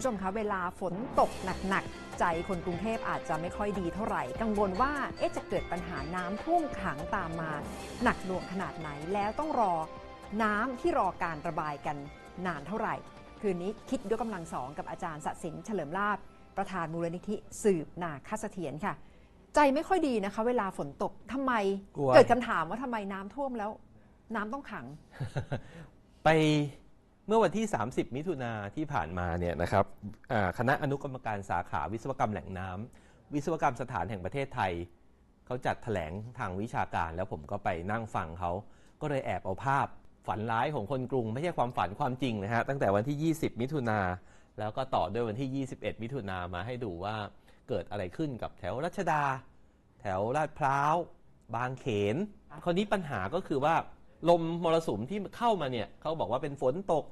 ผู้ชมคะเวลาฝนตกหนักๆ ใจคนกรุงเทพอาจจะไม่ค่อยดีเท่าไหร่ กังวลว่าเอ๊ะจะเกิดปัญหาน้ำท่วมขังตามมา หนักหน่วงขนาดไหนแล้วต้องรอน้ำที่รอการระบายกันนานเท่าไหร่ คืนนี้คิดยกกำลังสองกับอาจารย์สศินเฉลิมลาภประธานมูลนิธิสืบนาคเสถียรค่ะ ใจไม่ค่อยดีนะคะ เวลาฝนตกทำไม กลัว เกิดคำถามว่าทำไมน้ำท่วมแล้ว น้ำต้องขัง ไปเมื่อวันที่ 30 มิถุนาที่ผ่านมาเนี่ยนะครับคณะอนุกรรมการสาขาวิศวกรรมแหล่งน้ำวิศวกรรมสถานแห่งประเทศไทย เขาจัดแถลงทางวิชาการ แล้วผมก็ไปนั่งฟังเขา ก็เลยแอบเอาภาพฝันร้ายของคนกรุง ไม่ใช่ความฝันความจริงนะฮะตั้งแต่วันที่ 20 มิถุนาแล้วก็ต่อด้วยวันที่ 21 มิถุนามาให้ดูว่าเกิดอะไรขึ้นกับแถวรัชดา แถวลาดพร้าว บางเขน คราวนี้ปัญหาก็คือว่าลมมรสุมที่เข้ามาเนี่ยเขาบอกว่าเป็นฝนตก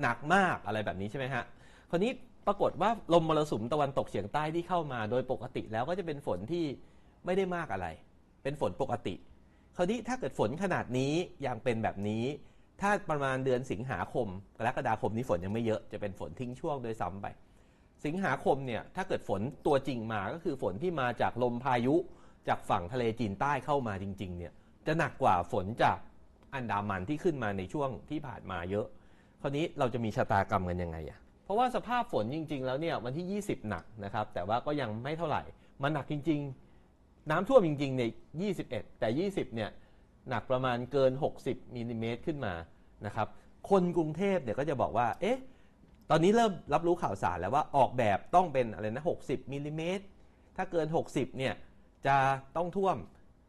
หนักมากอะไรแบบนี้ใช่ไหมฮะคราวนี้ปรากฏว่าลมมรสุมตะวันตกเฉียงใต้ที่เข้ามา โดยปกติแล้วก็จะเป็นฝนที่ไม่ได้มากอะไร เป็นฝนปกติ คราวนี้ถ้าเกิดฝนขนาดนี้ยังเป็นแบบนี้ ถ้าประมาณเดือนสิงหาคมกรกฎาคมนี้ฝนยังไม่เยอะจะเป็นฝนทิ้งช่วงโดยซ้ำไป สิงหาคมเนี่ยถ้าเกิดฝนตัวจริงมาก็คือฝนที่มาจากลมพายุจากฝั่งทะเลจีนใต้เข้ามาจริง ๆ เนี่ยจะหนักกว่าฝนจากอันดามันที่ขึ้นมาในช่วงที่ผ่านมาเยอะ คราวนี้เราจะมีชะตากรรมกันยังไงอะเพราะว่าสภาพฝนจริง ๆ แล้วเนี่ยวันที่ 20 หนักนะครับ แต่ว่าก็ยังไม่เท่าไหร่มันหนักจริง ๆ น้ำท่วมจริงๆเนี่ย21 แต่ 20 เนี่ยหนักประมาณเกิน 60มิลลิเมตรขึ้นมานะครับ คนกรุงเทพเนี่ยก็จะบอกว่า เอ๊ะ ตอนนี้เริ่มรับรู้ข่าวสารแล้วว่าออกแบบต้องเป็นอะไรนะ 60มิลลิเมตร ถ้าเกิน 60 เนี่ยจะต้องท่วม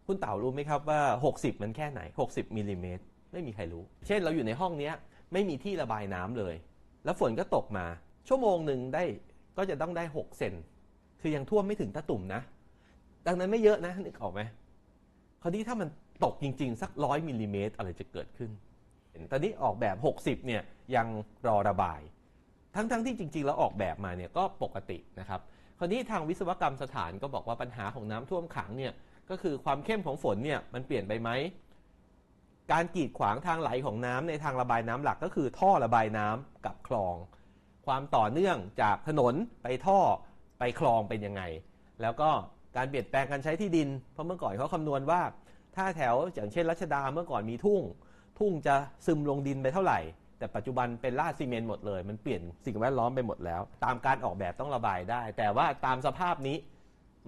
คุณเต่ารู้ไหมครับว่า 60 มันแค่ไหน 60มิลลิเมตร ไม่มีใครรู้ เช่นเราอยู่ในห้องเนี้ย ไม่มีที่ระบายน้ำเลย แล้วฝนก็ตกมา ชั่วโมงหนึ่งได้ก็จะต้องได้ 6 เซนคือยังท่วมไม่ถึงตะตุ่มนะ ดังนั้นไม่เยอะนะนึกออกไหมคราวนี้ถ้ามันตกจริง ๆ สักร้อยมิลลิเมตรอะไรจะเกิดขึ้น ตอนนี้ออกแบบ 60เนี่ยยังรอระบาย ทั้งๆที่จริง ๆ แล้วออกแบบมาเนี่ยก็ปกตินะครับ คราวนี้ทางวิศวกรรมสถานก็บอกว่าปัญหาของน้ำท่วมขังเนี่ยก็คือความเข้มของฝนเนี่ยมันเปลี่ยนไปไหม การกีดขวางทางไหลของน้ำในทางระบายน้ำหลักก็คือท่อระบายน้ำกับคลอง ความต่อเนื่องจากถนนไปท่อไปคลองเป็นยังไง แล้วก็การเปลี่ยนแปลงการใช้ที่ดิน เพราะเมื่อก่อนเขาคำนวณว่า ถ้าแถวอย่างเช่นรัชดาเมื่อก่อนมีทุ่ง ทุ่งจะซึมลงดินไปเท่าไหร่ แต่ปัจจุบันเป็นลาดซีเมนต์หมดเลย มันเปลี่ยนสิ่งแวดล้อมไปหมดแล้ว ตามการออกแบบต้องระบายได้ แต่ว่าตามสภาพนี้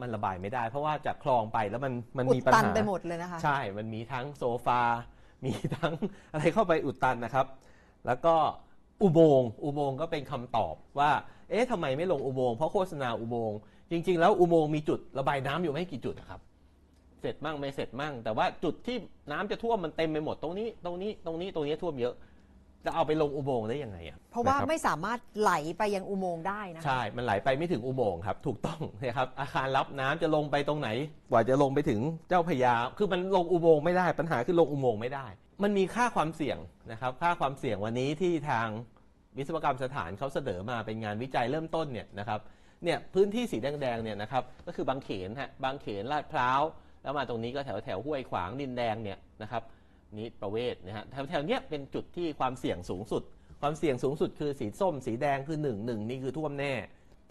มันระบายไม่ได้ เพราะว่าจากคลองไปแล้วมันมันอุมีดปัญตันหาไปหมดเลยนะคะใช่ มันมีทั้งโซฟา มีทั้งอะไรเข้าไปอุดตันนะครับ แล้วก็อุโมงอุโมงก็เป็นคำตอบว่า เอ๊ะทำไมไม่ลงอุโมงเพราะโฆษณาอุโมงจริง ๆ แล้วอุโมงมีจุดระบายน้ำอยู่ไม่กี่จุดนะครับ เสร็จมั่งไม่เสร็จมั่ง แต่ว่าจุดที่น้ำจะท่วมมันเต็มไปหมดตรงนี้ ตรงนี้ตรงนี้ตรงนี้ท่วมเยอะ จะเอาไปลงอุโมงค์ได้ยังไงอะเพราะว่าคบไม่สามารถไหลไปยังอุโมงค์ได้นะคะใช่ มันไหลไปไม่ถึงอุโมงค์ครับ ถูกต้องนะครับ อาคารรับน้ำจะลงไปตรงไหน กว่าจะลงไปถึงเจ้าพระยา คือมันลงอุโมงค์ไม่ได้ ปัญหาคือลงอุโมงค์ไม่ได้ มันมีค่าความเสี่ยงนะครับ ค่าความเสี่ยงวันนี้ที่ทางวิศวกรรมสถานเขาเสนอมาเป็นงานวิจัยเริ่มต้นเนี่ยนะครับ เนี่ยพื้นที่สีแดงๆเนี่ยนะครับ ก็คือบางเขนฮะ บางเขนลาดพร้าว แล้วมาตรงนี้ก็แถวแถวห้วยขวางดินแดงเนี่ยนะครับ นี่ประเวศนะฮะแถวๆเนี้ยเป็นจุดที่ความเสี่ยงสูงสุด ความเสี่ยงสูงสุดคือสีส้ม สีแดงคือ1นึ่งหนึ่งนี่คือท่วมแน่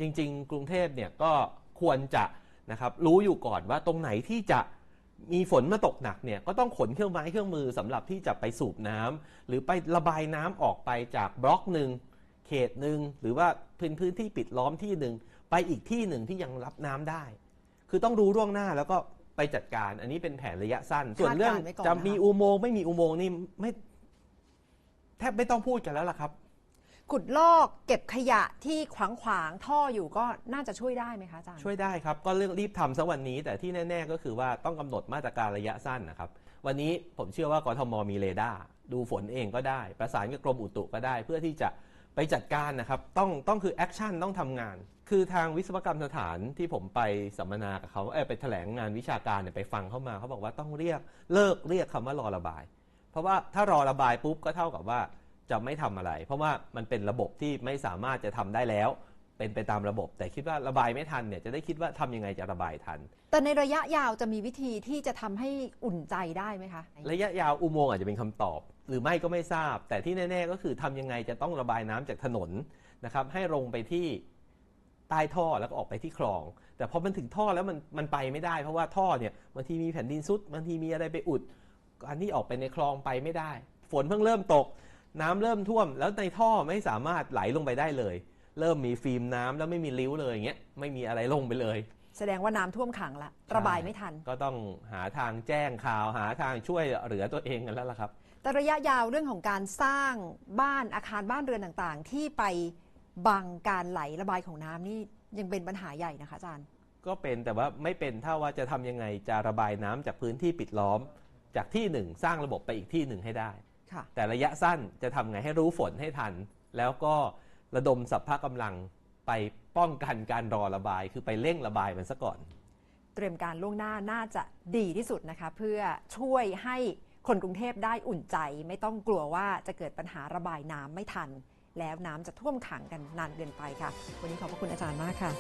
จริง ๆ กรุงเทพเนี่ยก็ควรจะนะครับรู้อยู่ก่อนว่าตรงไหนที่จะมีฝนมาตกหนักเนี่ยก็ต้องขนเครื่องไม้เครื่องมือสำหรับที่จะไปสูบน้ำหรือไประบายน้ำออกไปจากบล็อกหนึ่งเขตหนึ่งหรือว่าพื้นพื้นที่ปิดล้อมที่หนึ่งไปอีกที่หนึ่งที่ยังรับน้ำได้ คือต้องรู้ล่วงหน้าแล้วก็ ไปจัดการ อันนี้เป็นแผนระยะสั้น ส่วนเรื่องคาดการณ์ไว้ก่อนจะนะคะมีอุโมงค์ไม่มีอุโมงค์นี่ไม่แทบไม่ต้องพูดกันแล้วล่ะครับ ขุดลอกเก็บขยะที่ขวางขวางๆท่ออยู่ก็น่าจะช่วยได้ไหมคะอาจารย์ ช่วยได้ครับ ก็เรื่องรีบทำซะวันนี้ แต่ที่แน่ ๆ ก็คือว่าต้องกำหนดมาตรการระยะสั้นนะครับ วันนี้ผมเชื่อว่ากทมมีเรดาร์ดูฝนเองก็ได้ ประสานกับกรมอุตุก็ได้ เพื่อที่จะไปจัดการนะครับ ต้องต้องคือแอคชั่นต้องทำงาน คือทางวิศวกรรมสถานที่ผมไปสัมมนากับเขาเออไปแถลงงานวิชาการเนี่ยไปฟังเข้ามาเขาบอกว่าต้องเรียกเลิกเรียกคำว่ารอระบาย เพราะว่าถ้ารอระบายปุ๊บก็เท่ากับว่าจะไม่ทำอะไร เพราะว่ามันเป็นระบบที่ไม่สามารถจะทำได้แล้ว เป็นไปตามระบบ แต่คิดว่าระบายไม่ทันเนี่ยจะได้คิดว่าทำยังไงจะระบายทัน แต่ในระยะยาวจะมีวิธีที่จะทำให้อุ่นใจได้ไหมคะ ระยะยาวอุโมงค์อาจจะเป็นคำตอบ หรือไม่ก็ไม่ทราบ แต่ที่แน่ ๆ ก็คือทำยังไงจะต้องระบายน้ำจากถนนนะครับให้ลงไปที่ ใต้ท่อแล้วก็ออกไปที่คลอง แต่พอมันถึงท่อแล้วมันมันไปไม่ได้ เพราะว่าท่อเนี่ยบางทีมีแผ่นดินซุดบางทีมีอะไรไปอุดการที่ออกไปในคลองไปไม่ได้ ฝนเพิ่งเริ่มตก น้ำเริ่มท่วม แล้วในท่อไม่สามารถไหลลงไปได้เลย เริ่มมีฟิล์มน้ำแล้วไม่มีริ้วเลยอย่างเงี้ยไม่มีอะไรลงไปเลย แสดงว่าน้ำท่วมขังละระบายไม่ทัน ก็ต้องหาทางแจ้งข่าวหาทางช่วยเหลือตัวเองกันแล้วล่ะครับแต่ระยะยาวเรื่องของการสร้างบ้านอาคารบ้านเรือนต่างๆ ที่ไป บังการไหลระบายของน้ำนี่ยังเป็นปัญหาใหญ่นะคะอาจารย์ ก็เป็นแต่ว่าไม่เป็นถ้าว่าจะทำยังไงจะระบายน้ำจากพื้นที่ปิดล้อม จากที่หนึ่งสร้างระบบไปอีกที่หนึ่งให้ได้ ค่ะ แต่ระยะสั้นจะทำไงให้รู้ฝนให้ทัน แล้วก็ระดมสัพพะกำลังไปป้องกันการรอระบาย คือไปเร่งระบายมันซะก่อน เตรียมการล่วงหน้าน่าจะดีที่สุดนะคะ เพื่อช่วยให้คนกรุงเทพได้อุ่นใจ ไม่ต้องกลัวว่าจะเกิดปัญหาระบายน้ำไม่ทัน แล้วน้ำจะท่วมขังกันนานเกินไปค่ะ วันนี้ขอบพระคุณอาจารย์มากค่ะ